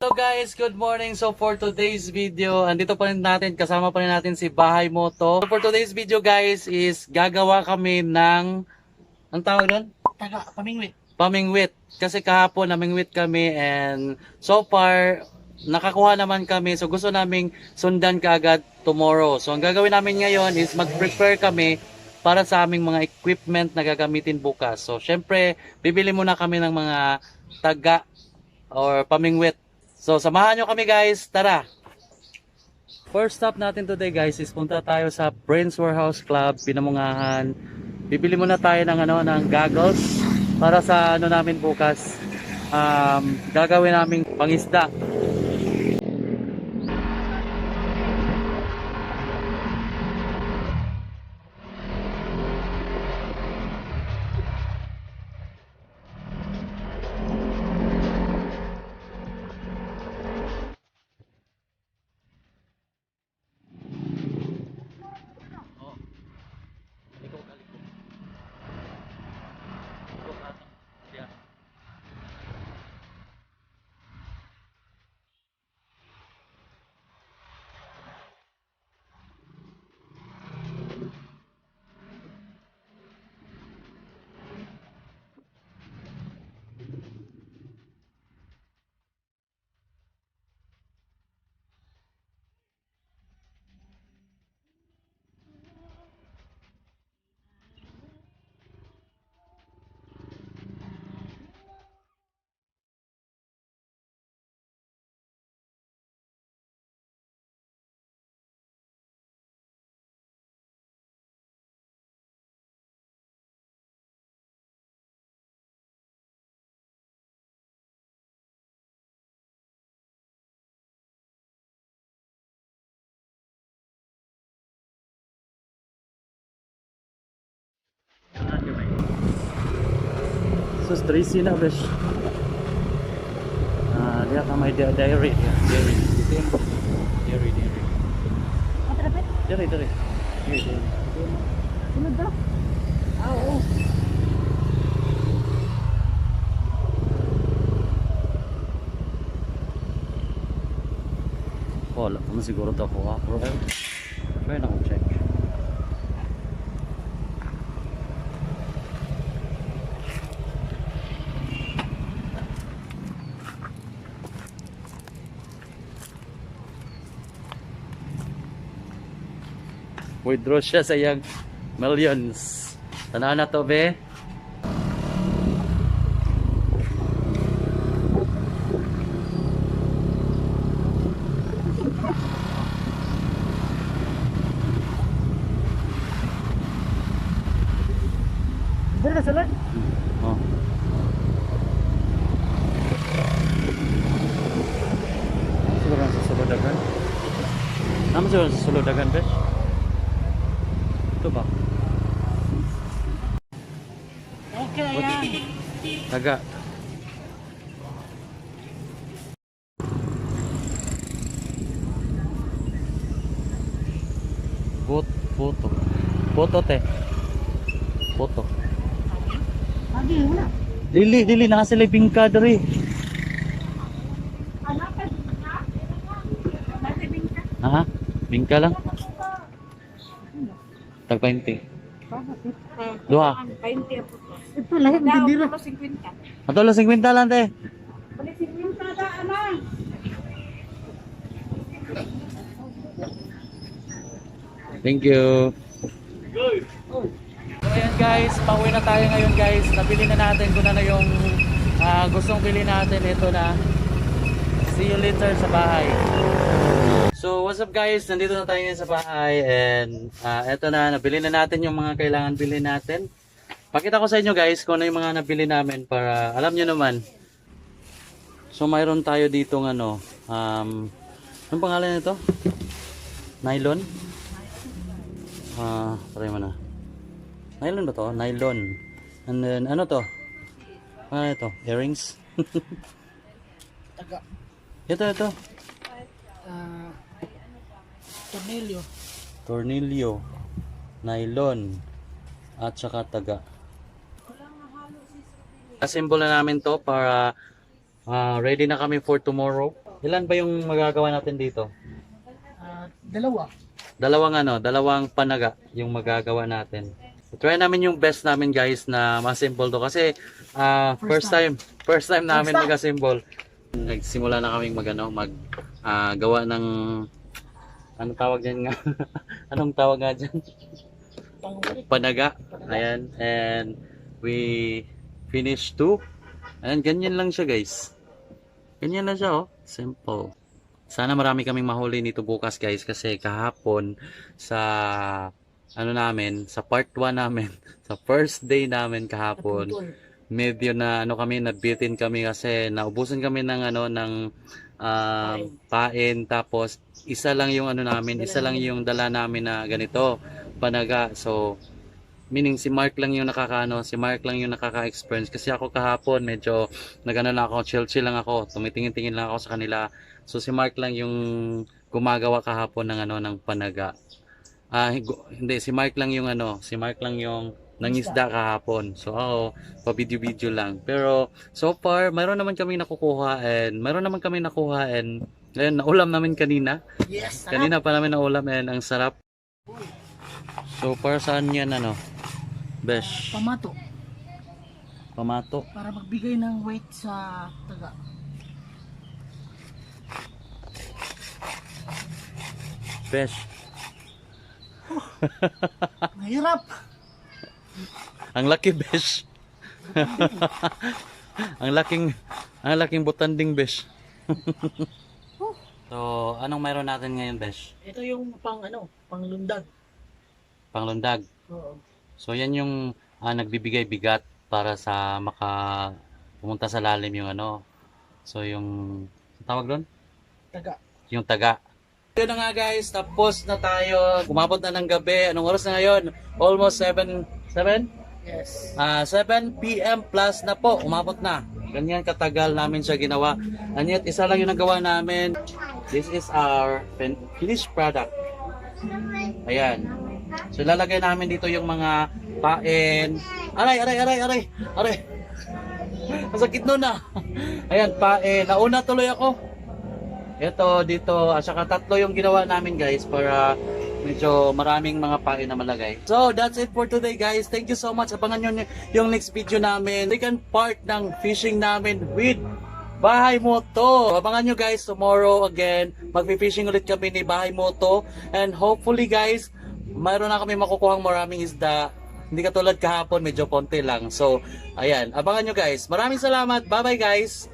So guys, good morning. So for today's video, andito pa rin natin, kasama pa rin natin si Bahay Moto. So for today's video guys is gagawa kami ng, ang tawag doon? Taga, pamingwit. Pamingwit. Kasi kahapon namingwit kami and so far, nakakuha naman kami. So gusto naming sundan kaagad tomorrow. So ang gagawin namin ngayon is mag-prepare kami para sa aming mga equipment na gagamitin bukas. So syempre, bibili muna kami ng mga taga or pamingwit. So samahan nyo kami guys. Tara! First stop natin today guys is punta tayo sa Brains Warehouse Club, Pinamungahan. Bibili muna tayo ng ano ng goggles para sa ano namin bukas. Um, gagawin naming pangisda. Sus, Tracy na, besh. Ah, lihat na may di- diary. Yeah, diary. Diary, diary. Matrapit? Diary, diary. Diary, diary. Sunod ba? Ah, oo. Wala ko na siguro ito ako. Pero, eh, try na akong check. Withdraw siya sa iyang millions. Tanaw na to, be. Dito na sulod. Oh. Siguro sa suludagan. Nama siguro sa suludagan, besh? Ito ba? Okay na yan. Taga. Bot, photo. Photo, te. Photo. Lagi, wala. Dili, dili, naka sila bingka ka. Ha? Bingka lang. Tag 20. Duha. Ito lahat ng dira. Ato lang 50 lang, te. Balik 50 na, ama. Thank you. So ayan guys, pauwi na tayo ngayon guys. Nabili na natin kung ano yung ah, gustong bili natin. Ito na. See you later sa bahay. So what's up guys, nandito na tayo sa bahay and ah, eto na, nabili na natin yung mga kailangan bilhin natin. Pakita ko sa inyo guys kung ano yung mga nabili namin para alam nyo naman. So mayroon tayo dito ng ano, um, anong pangalan nito? Nylon? Ah, try mo na. Nylon ba to? Nylon. And then, ano to? Ano ito? Earrings? Ito, ito. Tornilyo. Tornilyo. Nylon. At saka taga. Asimbol na namin to para ah, ready na kami for tomorrow. Ilan ba yung magagawa natin dito? Ah, dalawa. Dalawang ano, dalawang panaga yung magagawa natin. Try namin yung best namin guys na ma-simple to kasi ah, first, First time, first time namin time. mag-assemble. Nagsimula na kaming mag ano, mag ah, gawa ng ano tawag diyan nga? Anong tawag nga? Pangulit. Panaga. Ayan, and we finished two. Ayan, ganyan lang siya guys. Ganyan lang siya oh. Simple. Sana marami kaming mahuli nito bukas guys kasi kahapon sa ano namin, sa part 1 namin, sa first day namin kahapon, medyo na ano kami, nabitin kami kasi naubusan kami ng ano ng ah, pain tapos isa lang yung ano namin, isa lang yung dala namin na ganito, panaga. So meaning si Mark lang yung nakakaano, si Mark lang yung nakaka-experience kasi ako kahapon medyo nagano lang ako, chill-chill lang ako, tumitingin-tingin lang ako sa kanila. So si Mark lang yung gumagawa kahapon ng ano ng panaga. Ah, hindi si Mark lang yung ano, si Mark lang yung nangisda kahapon. So ako, pa video-video lang. Pero so far, mayroon naman kami nakukuha and mayroon naman kami nakuha and ngayon naulam namin kanina. Yes, sarap. Kanina pa namin naulam and ang sarap. So para saan yan ano? Besh, Pamato. pamato. Para magbigay ng weight sa taga. Besh. Mahirap. Ang laki besh. ang laking ang laking butanding besh. so, anong mayroon natin ngayon besh? Ito yung pang ano, panglundag. Panglundag. Oo. So yan yung ah, nagbibigay bigat para sa maka pumunta sa lalim yung ano. So yung tawag doon? Taga. Yung taga. Yun na nga guys, tapos na tayo. Umabot na ng gabi. Anong oras na ngayon? Almost 7 7? Yes. Ah, 7 PM plus na po. Umabot na. Ganyan katagal namin siya ginawa. And yet, isa lang yung nagawa namin. This is our fin- finished product. Ayan. So, lalagay namin dito yung mga pain. Aray, aray, aray, aray. Aray. Masakit nun ah. Ayan, pain. Nauna tuloy ako. Ito, dito. At saka tatlo yung ginawa namin guys para medyo maraming mga pain na malagay. So, that's it for today guys. Thank you so much. Abangan nyo yung next video namin. Second part ng fishing namin with Bahay Moto. Abangan nyo guys tomorrow again. Magpi-fishing ulit kami ni Bahay Moto. And hopefully guys, mayroon na kami makukuhang maraming isda. Hindi katulad kahapon, medyo konti lang. So, ayan. Abangan nyo guys. Maraming salamat. Bye-bye guys.